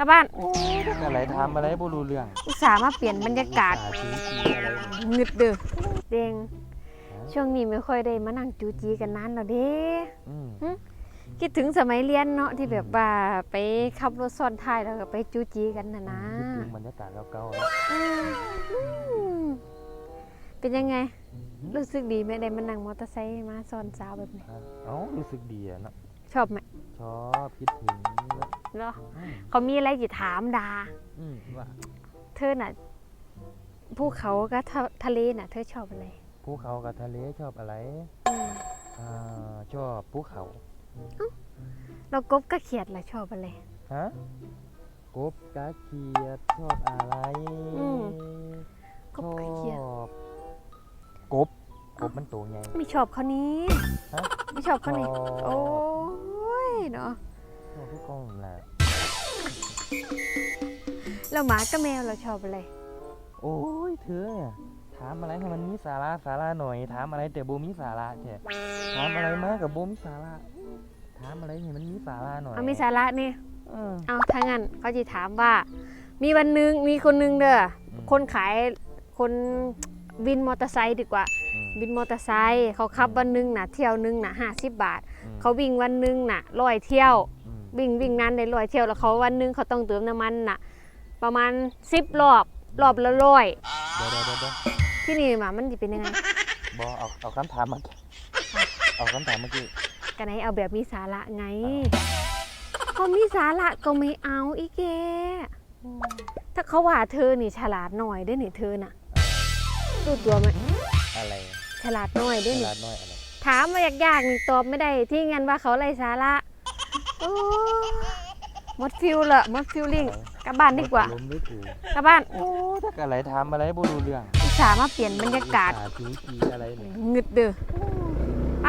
กลับบ้านโอ้ยอะไรทำอะไรบ่รู้เรื่องอุตส่าห์มาเปลี่ยนบรรยากาศอุตส่ห์ชี้ชี้อะไรเนี่ยงึดเด้อเดงช่วงนี้ไม่ค่อยได้มานั่งจูจีกันนานแล้วเด้อืมคิดถึงสมัยเรียนเนาะที่แบบว่าไปขับรถซ้อนท้ายแล้วก็ไปจูจีกันนะนะคิดถึงบรรยากาศเก่าๆแล้วอืมอืมเป็นยังไง รู้สึกดีไหมได้มานั่งมอเตอร์ไซค์มาซ้อนสาวแบบนี้ครับเอ้ารู้สึกดีอะเนาะชอบไหมชอบคิดถึงแล้ว เหรออืมเขามีอะไรจะถามดาอืมว่าเธอน่ะภูเขากับทะทะเลน่ะ เธอชอบอะไรภูเขากับทะเลชอบอะไรอืมอ่าชอบภูเขาเรากบกับเขียดล่ะชอบอะไรฮะกบกาเขียดชอบอะไรอืมกชบอบกับเขียดกบกบมันตัวไงไม่ชอบเขานี้ฮะไม่ชอบเขานี้ชอบโอ้ยเนาะ ชอบทุกกล้องแหละแล้วหมากับแมวเราชอบอะไร โอ้ยเธอเนี่ยถามอะไรให้มันมีสาระสาระหน่อย ถามอะไรแต่โบมีสาระแค่ถามอะไรมากับโบมีสาระถามอะไรให้มันมีสาระหน่อยเอามีสาระนี่เออ เอาถ้างั้นเขาจะถามว่า มีวันหนึงมีคนหนึงเด้ออม คนขายคนวินมอเตอร์ไซค์ดีกว่า อืมวินมอเตอร์ไซค์เขาขับวันหนึงน่ะ เที่ยวหนึงน่ะห้าสิบบาท อืม เขาวิ่งวันหนึงน่ะร้อยเที่ยวอืม วิ่งวิ่งนานได้ร้อยเที่ยวแล้วเขาวันหนึงเขาต้องเติมน้ำมันน่ะ ประมาณสิบรอบรอบละร้อยเดี๋ยวเดี๋ยวเดี๋ยวเดี๋ยวที่นี่มามันจะเป็นยังไงบอเอาเอาคำถามเมื่อกี้เอาคำถามเมื่อกี้กันไหนเอาแบบมีสาระไงเขามีสาระก็ไม่เอาอีแกถ้าเขาว่าเธอนี่ฉลาดหน่อยได้อนี่เธอน่ะรู้ตัวไหมอะไรฉลาดหน่อยได้อเวนี่ลาน้อยอะไร ถามมายากๆนี่ตอบไม่ได้ที่งั้นว่าเขาไรสาระ โอ้มดฟิลละหมดฟิลลิ่งกลับบ้านดีกว่ากลับบ้านโอ้ถ้ากอะไรทำอะไรบ่รู้เรื่องอุตสามาเปลี่ยนบรรยากาศหาผีกีอะไรเงึดเด้อไป